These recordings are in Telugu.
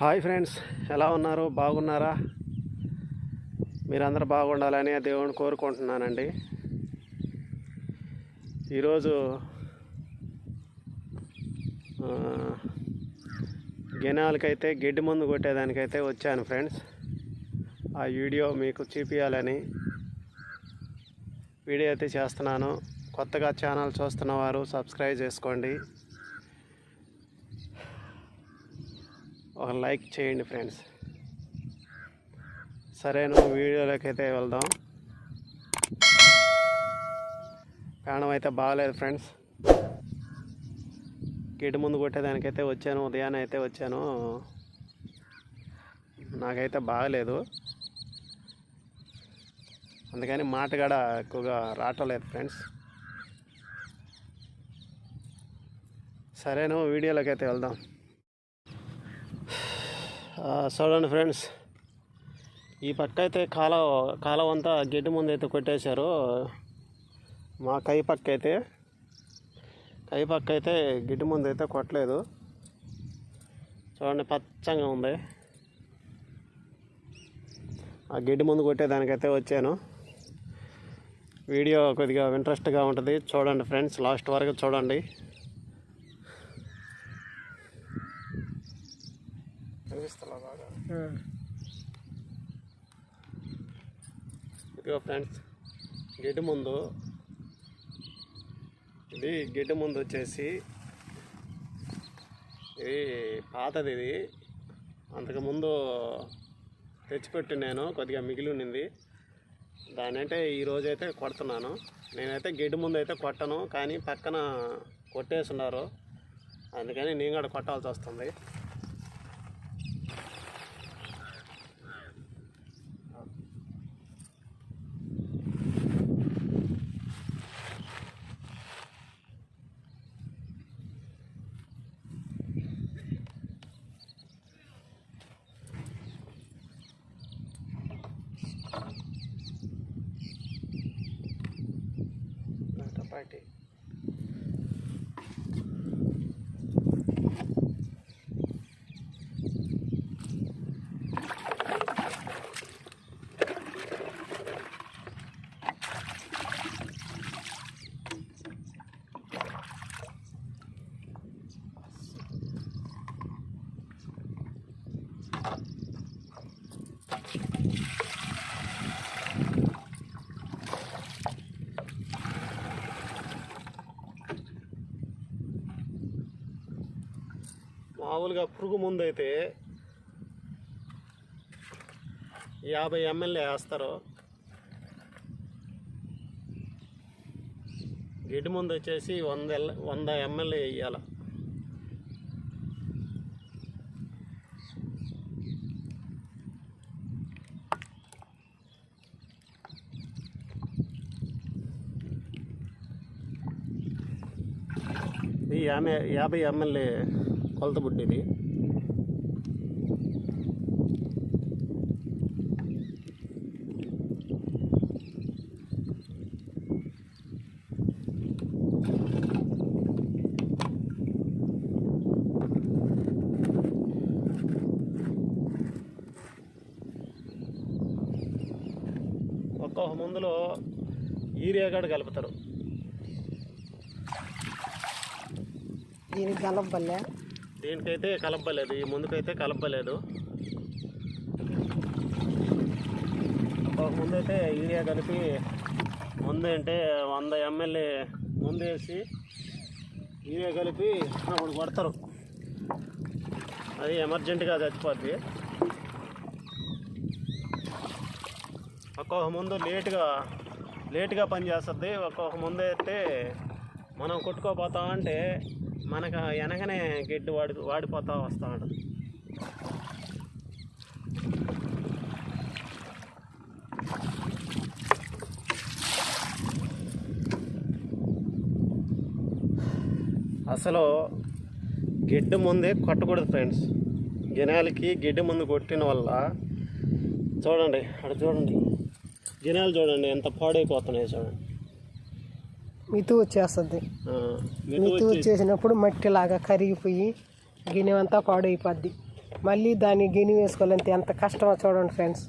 హాయ్ ఫ్రెండ్స్ ఎలా ఉన్నారు? బాగున్నారా? మీరందరూ బాగుండాలని దేవుని కోరుకుంటున్నానండి. ఈరోజు గెనాలకైతే గినాలకైతే గడ్డి మందు కొట్టేదానికైతే వచ్చాను ఫ్రెండ్స్. ఆ వీడియో మీకు చూపించాలని వీడియో అయితే చేస్తున్నాను. కొత్తగా ఛానల్ చూస్తున్న వారు సబ్స్క్రైబ్ చేసుకోండి. ఒక లైక్ చేయండి ఫ్రెండ్స్. సరేను వీడియోలోకి అయితే వెళ్దాం. ప్రాణం అయితే బాగలేదు ఫ్రెండ్స్. గిడ్డు ముందు కొట్టేదానికైతే వచ్చాను ఉదయాన్నే అయితే వచ్చాను. నాకైతే బాగలేదు. అందుకని మాట కూడా ఎక్కువగా రావటం ఫ్రెండ్స్. సరేను వీడియోలోకి అయితే వెళ్దాం. చూడండి ఫ్రెండ్స్. ఈ పక్క అయితే కాలువ కాలువ అంతా గడ్డి ముందు అయితే కొట్టేశారు. మా కై పక్క అయితే కై పక్క అయితే గిడ్డి ముందు అయితే కొట్టలేదు. చూడండి పచ్చగా ఉంది. ఆ గడ్డి ముందు కొట్టేదానికైతే వచ్చాను. వీడియో కొద్దిగా ఇంట్రెస్ట్గా ఉంటుంది. చూడండి ఫ్రెండ్స్ లాస్ట్ వరకు చూడండి. బాగా? ఇదిగో ఫ్రెండ్స్ గడ్డి ముందు ఇది గడ్డి ముందు వచ్చేసి ఇది పాతది ఇది. అంతకుముందు తెచ్చిపెట్టి నేను కొద్దిగా మిగిలి ఉన్నింది. దాని అంటే ఈరోజు అయితే కొడుతున్నాను. నేనైతే గడ్డి ముందు అయితే కొట్టను కానీ పక్కన కొట్టేస్తున్నారు అందుకని నేను కూడా కొట్టాల్సి వస్తుంది. পার্টে మామూలుగా పురుగు ముందు అయితే యాభై ఎంఎల్ఏ వేస్తారు. గిడ్డి ముందు వచ్చేసి వంద వంద ఎంఎల్ఏ వేయాలి. ఈ యాభై యాభై ఎంఎల్ఏ కొలత బుడ్డి ఒక్కొక్క మందులో ఈరియా కూడా కలుపుతారు. దీనికి గలపల్లే దీనికైతే కలపలేదు ఈ ముందుకైతే కలపలేదు. ముందైతే యూరియా కలిపి ముందు అంటే వంద ఎంఎల్ఏ ముందు వేసి యూరియా కలిపి అప్పుడు కొడతారు. అది ఎమర్జెంట్గా చచ్చిపోద్ది. ఒక్కొక్క ముందు లేటుగా లేటుగా పనిచేస్తుంది ఒక్కొక్క ముందు అయితే మనం కొట్టుకోపోతా అంటే మనకు వెనకనే గడ్డి వాడి వాడిపోతా వస్తూ ఉంటుంది అసలు గిడ్డ ముందే కొట్టకూడదు ఫ్రెండ్స్ గినాలకి గిడ్డ ముందు కొట్టిన వల్ల చూడండి అక్కడ చూడండి. గినాలు చూడండి ఎంత పాడైపోతున్నాయి చూడండి. మితు వచ్చేస్తుంది. మితు వచ్చి- వచ్చేసినప్పుడు మట్టి లాగా కరిగిపోయి గిన్నె అంతా పాడైపోద్ది. మళ్ళీ దాన్ని గిని వేసుకోవాలంటే ఎంత కష్టమో చూడండి ఫ్రెండ్స్.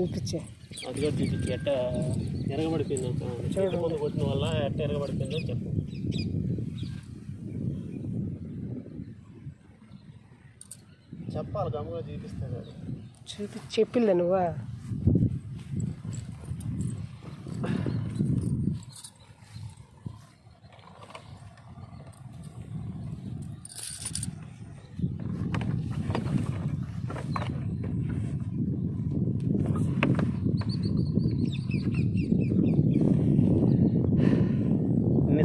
చూపించే. అడుగాడు చూపించి. ఎట్ట ఎరగబడిపోయింది చెట్టు ముందు కొట్టిన వల్ల ఎట్ట ఎరగబడిపోయిందో చెప్పు. చెప్పాలి గమ్ముగా చూపిస్తాను. చూపి చెప్పిల్లే నువ్వా?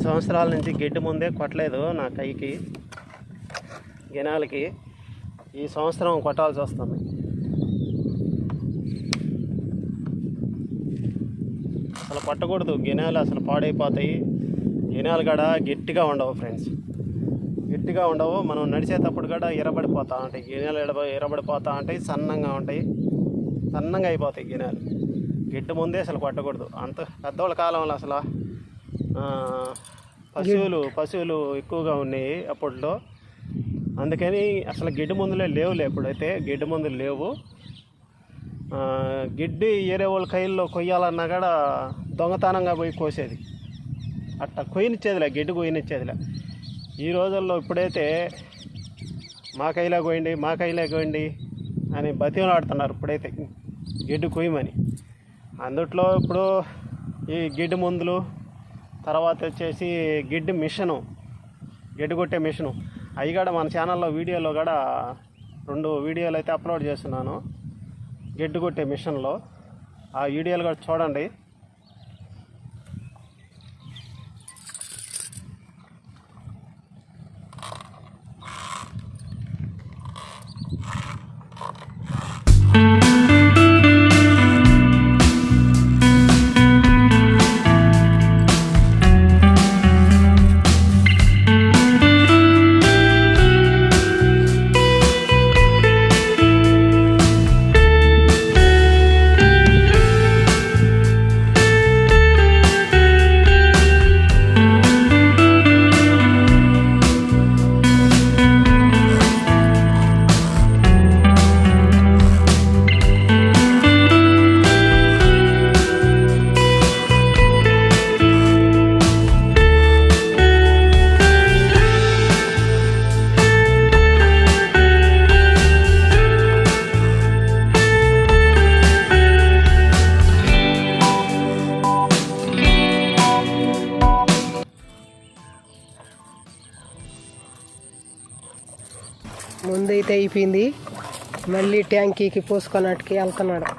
సంవత్సరాల నుంచి గడ్డి ముందే కొట్టలేదు నా కైకి గినాలకి. ఈ సంవత్సరం కొట్టాల్సి వస్తుంది. అసలు పట్టకూడదు. గినాలు అసలు పాడైపోతాయి. గినాలు కూడా గట్టిగా ఉండవు ఫ్రెండ్స్. గట్టిగా ఉండవు. మనం నడిచేటప్పుడు కూడా ఎరబడిపోతా ఉంటాయి. గినాలు ఎడబ ఎరబడిపోతా ఉంటాయి. సన్నంగా ఉంటాయి. సన్నంగా అయిపోతాయి గినాలు గిడ్డ ముందే అసలు పట్టకూడదు. అంత పెద్దవాళ్ళ కాలంలో అసలు పశువులు పశువులు ఎక్కువగా ఉన్నాయి అప్పట్లో. అందుకని అసలు గిడ్డ మందులే లేవులే ఇప్పుడైతే గిడ్డ మందులు లేవు. గిడ్డి ఏరే వాళ్ళ కైల్లో కొయ్యాలన్నా కూడా దొంగతనంగా పోయి కోసేది. అట్లా కొయ్యనిచ్చేదిలే గిడ్డు కొయ్యనిచ్చేదిలే. ఈ రోజుల్లో ఇప్పుడైతే మా కైలా కోయండి మా కైలా కోయండి అని బతిమలాడుతున్నారు ఇప్పుడైతే గిడ్డు కొయ్యమని. అందుట్లో ఇప్పుడు ఈ గిడ్డు మందులు తర్వాత వచ్చేసి గిడ్డు మిషను గిడ్డు కొట్టే మిషను. అవి కూడా మన ఛానల్లో వీడియోలో కూడా రెండు వీడియోలు అయితే అప్లోడ్ చేస్తున్నాను. గెడ్డు కొట్టే మిషన్లో. ఆ వీడియోలు కూడా చూడండి. అయిపోయింది. మళ్ళీ ట్యాంకీకి పోసుకున్నట్టుకి వెళ్తున్నాడు.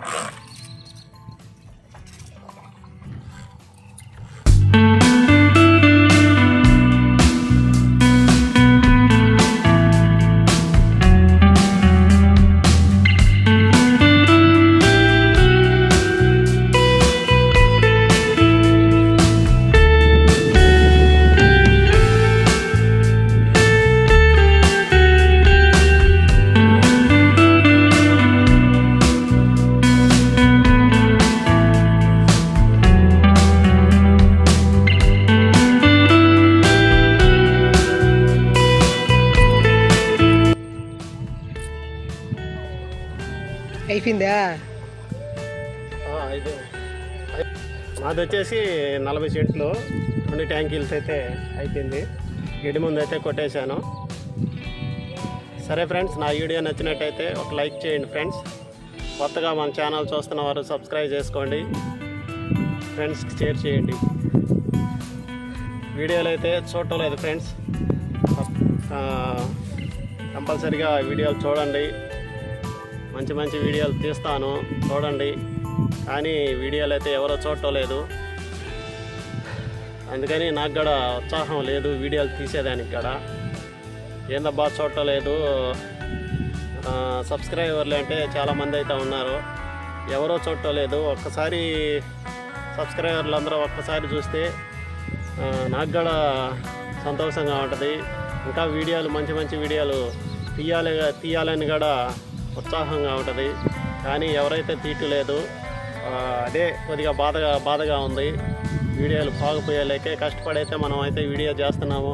ఇది మాది వచ్చేసి నలభై సెంట్లు రెండు ట్యాంకీలతో అయితే అయిపోయింది. గిడి ముందు అయితే కొట్టేశాను. సరే ఫ్రెండ్స్ నా వీడియో నచ్చినట్టయితే ఒక లైక్ చేయండి ఫ్రెండ్స్. కొత్తగా మన ఛానల్ చూస్తున్న వారు సబ్స్క్రైబ్ చేసుకోండి. ఫ్రెండ్స్కి షేర్ చేయండి. వీడియోలు అయితే చూడటం లేదు ఫ్రెండ్స్. కంపల్సరిగా వీడియోలు చూడండి. మంచి మంచి వీడియోలు తీస్తాను. చూడండి. కానీ వీడియోలు అయితే ఎవరో చూడలేదు అందుకని నాకు కూడా ఉత్సాహం లేదు వీడియోలు తీసేదానికి కూడా. ఏందబ్బా చూడటం లేదు. సబ్స్క్రైబర్లు అంటే చాలామంది అయితే ఉన్నారు. ఎవరో చూడటం లేదు. ఒక్కసారి సబ్స్క్రైబర్లు అందరూ ఒక్కసారి చూస్తే నాకు కూడా సంతోషంగా ఉంటుంది. ఇంకా వీడియోలు మంచి మంచి వీడియోలు తీయాలి తీయాలని కూడా ఉత్సాహంగా ఉంటుంది. కానీ ఎవరైతే తీయట్లేదు అదే కొద్దిగా బాధగా బాధగా ఉంది. వీడియోలు బాగుపోయేలేకే కష్టపడైతే మనం అయితే వీడియో చేస్తున్నాము.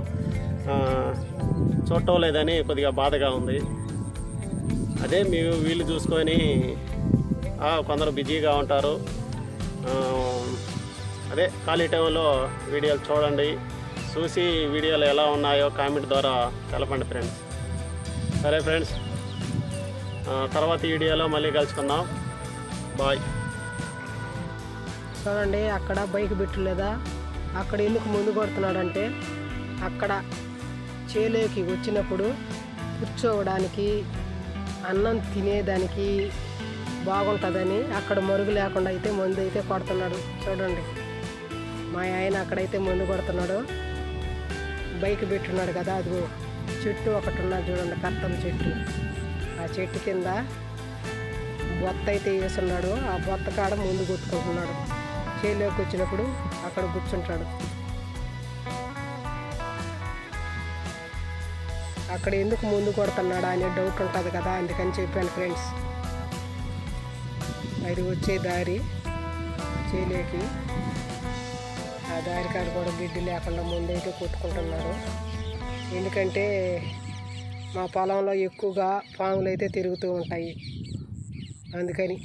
చూడటం లేదని కొద్దిగా బాధగా ఉంది. అదే మీరు వీళ్ళు చూసుకొని కొందరు బిజీగా ఉంటారు. అదే ఖాళీ టైంలో వీడియోలు చూడండి. చూసి వీడియోలు ఎలా ఉన్నాయో కామెంట్ ద్వారా తెలపండి ఫ్రెండ్స్. సరే ఫ్రెండ్స్ తర్వాత వీడియోలో మళ్ళీ కలుసుకుందాం. బాయ్. చూడండి అక్కడ బైక్ పెట్టలేదా అక్కడ ఎందుకు ముందు కొడుతున్నాడంటే అక్కడ చేలోకి వచ్చినప్పుడు కూర్చోవడానికి అన్నం తినేదానికి బాగుంటుందని అక్కడ మరుగు లేకుండా అయితే మందు అయితే కొడుతున్నాడు. చూడండి మా ఆయన అక్కడైతే మందు కొడుతున్నాడు. బైక్ పెట్టున్నాడు కదా అదిగో చెట్టు ఒకటి ఉన్నది చూడండి కత్తం చెట్టు. ఆ చెట్టు కింద బొత్త అయితే వేసున్నాడు. ఆ బొత్త కాడ ముందు కొట్టుకుంటున్నాడు. చేలోకి వచ్చినప్పుడు అక్కడ కూర్చుంటాడు. అక్కడ ఎందుకు ముందు కొడుతున్నాడా అనే డౌట్ ఉంటుంది కదా అందుకని చెప్పాను ఫ్రెండ్స్ అది వచ్చే దారి చేలోకి ఆ దారి కాడ కూడా గిడ్డి లేకుండా ముందైతే కొట్టుకుంటున్నారు. ఎందుకంటే మా పొలంలో ఎక్కువగా పాములు అయితే తిరుగుతూ ఉంటాయి. అందుకని